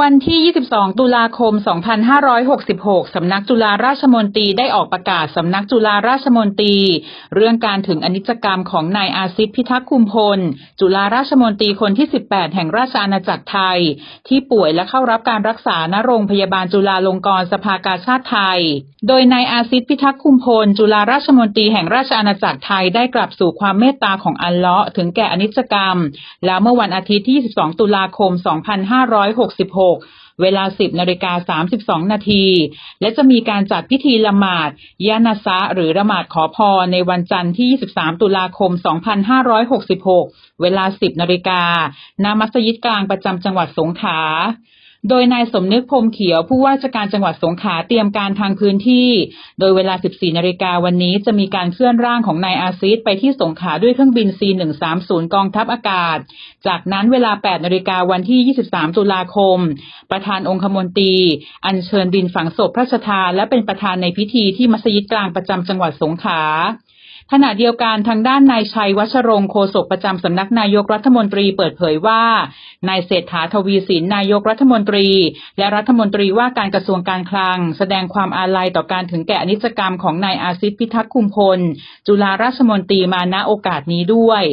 วันที่ 22 ตุลาคม 2566 สำนักจุฬาราชมนตรีได้ออกประกาศสำนักจุฬาราชมนตรี เรื่องการถึงอนิจกรรมของนายอาซิตพิทักษ์คุมพล จุฬาราชมนตรีคนที่ 18 แห่งราชอาณาจักรไทย ที่ป่วยและเข้ารับการรักษาณโรงพยาบาลจุฬาลงกรณ์สภากาชาติไทย โดยนายอาซิตพิทักษ์คุมพล จุฬาราชมนตรีแห่งราชอาณาจักรไทยได้กลับสู่ความเมตตาของอัลเลาะห์ถึงแก่อนิจกรรม แล้วเมื่อวันอาทิตย์ที่ 22 ตุลาคม 2566เวลา 10นาฬิกา32 นาที และจะมีการจัดพิธีละหมาดยานาซะหรือละหมาดขอพรในวันจันทร์ที่ 23 ตุลาคม 2566 เวลา 10นาฬิกาณมัสยิดกลางประจำจังหวัดสงขลา โดยนายสมนึกพรมเขียวผู้ว่าราชการจังหวัดสงขลาเตรียมการทางพื้นที่ โดยเวลา 14 นาฬิกาวันนี้จะมีการเคลื่อนร่างของนายอาซิดไปที่สงขลาด้วยเครื่องบิน C130 กองทัพอากาศ จากนั้นเวลา 8 นาฬิกาวันที่ 23 ตุลาคม ประธานองคมนตรี อัญเชิญดินฝังศพพระชทานและเป็นประธานในพิธีที่มัสยิดกลางประจำจังหวัดสงขลา ขณะเดียวกันทางด้านนายชัยวัชรงค์โฆษกประจำสำนักนายกรัฐมนตรีเปิดเผยว่านายเศรษฐาทวีสินนายกรัฐมนตรี และรัฐมนตรีว่าการกระทรวงการคลัง แสดงความอาลัยต่อการถึงแก่อนิจกรรมของนายอาซิตพิทักษ์คุมพล จุฬาราชมนตรีมาณโอกาสนี้ด้วย